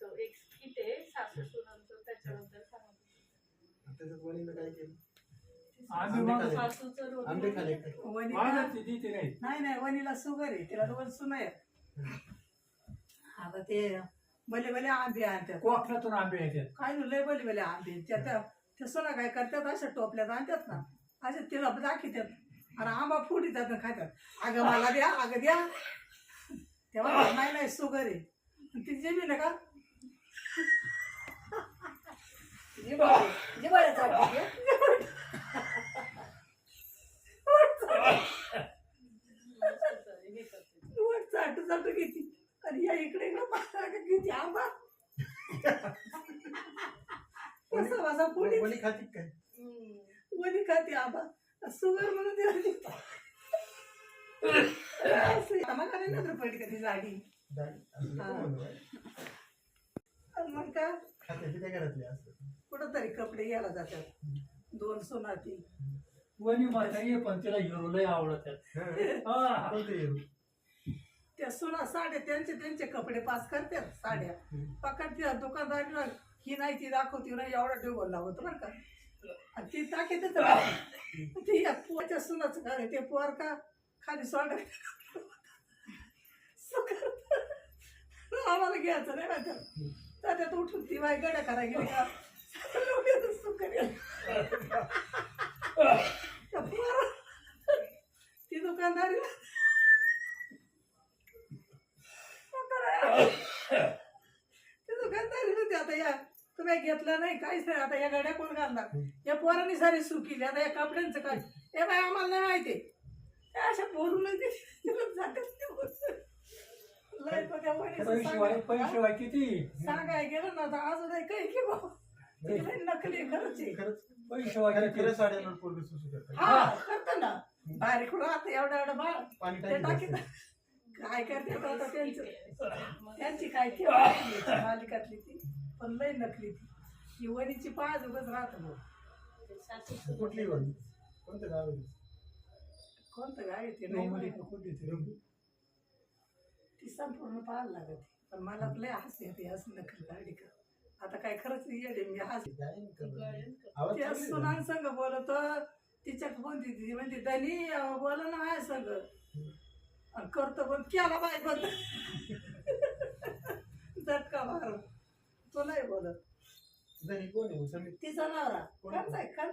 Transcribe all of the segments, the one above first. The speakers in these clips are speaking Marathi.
तो एक स्किट आहे सासू सुनांचं त्याच्याबद्दल सांगत होते. त्याच्यात वणीनं काय केलं? आम्ही आंबे मग खाल्ले. सासूचं रोल आंबे खाले काय वनी माझ्या तिथे ते नाही. नाही नाही वनीला शुगर आहे. तिला दोन सुना आहेत. आता ते भले भले आंबे आणतात. कोकणातून आंबे येतात? काय नाही, लय भले भले आंबे त्या त्या त्या सुना काय करतात? अशा टोपल्यात आणतात ना. अशा तिला दाखवतात. आणि आंबा फुटीतात आणि खातात. अगं मला द्या अगं द्या. तेव्हा नाही नाही शुगर आहे. ती जेवी ना का? खाती आंबा. सुगर म्हणून दिला काय नंतर पडली कधी जाडी दाढी. असं नको हा. म्हणू बाई. आणि मग काय खात्याची काय घरातली असं. कुठं तरी कपडे घ्यायला जातात. दोन सोनाती वनी म्हातारी आहे, पण तिला हिरो लय हा. कोणते हिरो? त्या सोना साड्या त्यांचे त्यांचे कपडे पास करतात साड्या. पकडते दुकानदारीला ही नाही ती दाखवती नाही एवढा टेबल लागतो बरं का. आणि ती राहते. ती या पोच्या सुनाचं काय ते पोर का खाली सोड आम्हाला घ्यायचं नाही माहिती तर त्यात उठून ती बाय गड्या करा गेली का? लोकांचं करेल. त्या पोरं- ती दुकानदारी ती दुकानदारी होती आता या तुम्ही घेतला नाही काहीच नाही आता या गाड्या कोण घालणार? या पोरांनी सारी सुकीली आता या कपड्यांचं काय? हे बाय आम्हाला नाही माहिती. त्या अशा बोलूनच ते- जातात ते बोलून. लय पण त्या वहिनीचं पैसे पैसे वाय किती? सांगाय गेलं ना तर अजून नाही काही की बाबा ती लय नकली आहे, खरंच आहे. खरंच पैसे वाय खरं किती? खरं साड्यांवर पोरगी सुसू करतात. हा करतो ना. बारीक राहतं एवढं एवढं बाळ. पाणी ते टाकी टाकीत काय करते आता त्यांचं? त्यांची काय ठेवायची मालिकातली ती. पण लय नकली ती. ही वणीची पाच उगच राहत ते सासूचं कुठली वणी कोणतं गाव आहे? कोणतं गाय ते? नाही माहीत. कुठली. ती? संपूर्ण पाहायला लागत पण मला लय हस येते असं नकली गाडी का आता काय खरंच येडे मी हस त्या आहे. सुनान संग बोलत तिच्या ती? म्हणते धनी अं, बोला ना माझ्या संग. आणि करतो पण केला बाय बंद झटका मारून. तो नाही बोलत. कोण आहे? तिचा नवरा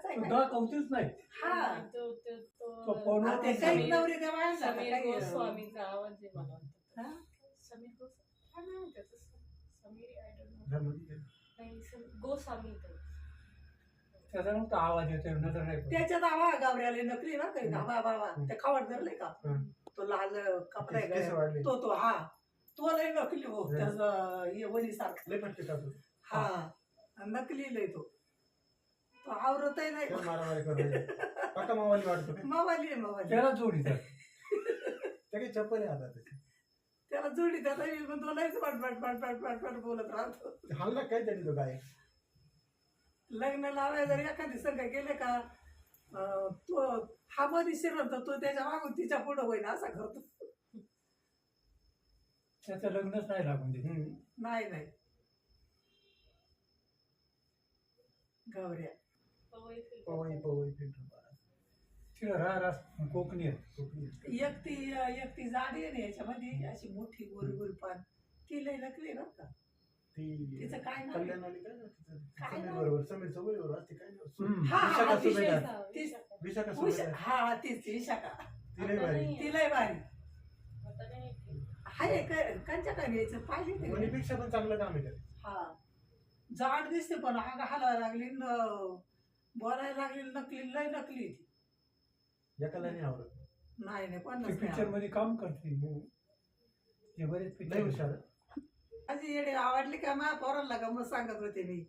काय? दाखवतेच नाही. हा. तो- तो- तो तो- हा, काही नवरी त्या समीर काही गोस्वामीचा आवाज आहे मला वाटतं. हा? समीर गोस्वामी काय नाव आहे त्याचं? समीर आय डोंट नो तो. त्याचा नुसता आवाज येतोय नजर नाही पडत. त्याच्यात आवा गावऱ्याला नकली ना काही बाबा बाबा ते खावड धरले का हं. तो लाल कपडा आहे केस- केस. तो तो हा तो लय नकली हो हं. त्याचा वणी सारखा लय पटके टाकतो. हा नकली लय तो तो आवरतही नाही मारामारी राहिले. मावाली वाटतो काय? मावाली आहे मावाली त्याला जोडी तर त्या काही चप्पल आहे हातात त्याची. त्याला जोडी त्याचा येईल पण तो लयच पट पट पट पट पट पट बोलत राहतो. ते हल्ला काय तरी तो काय? लग्न लावायला जर एखादी संघ गेले का अं, तो हा मध्ये शिरत तो त्याच्या मागून तिच्या पुढं होईना असा करतो. त्याचं लग्नच नाही लागून दे. हम्म. नाही नाही. गौऱ्या. पवई. पवई पवई. फिल्टर तिला राह राह कोकणी. कोकणी. एकटी एकटी जाडी आहे ना याच्यामध्ये अशी मोठी गोरी गोरी पान ती लय नकली ना का ती तिचं काय नाव आहे? काय नाव तिचं? काय समीर नाव? बरोबर समीर चौगुले बरोबर असते काय नाव? सु- हम्म. हा, हा, विशाखा हा, ती सुभेदार. विशाखा, तीच- विशाखा. विशाखा उषा- सुभेदार. हा हा, तीच विशाखा ती लय भारी ती लय भारी. हाय क- कंच्या काय यायचं पाहिजे ते पण चांगलं काम आहे. हा जाड दिसते पण आग हालायला लागली न बोलायला लागली नकली लय नकली ती एकाला नाही आवडत. नाही नाही ते पण पिक्चरमध्ये काम करते हे. बरेच लय पिक्चर हुशार येडे आवडली का मा पोरांना का मग सांगत होते मी.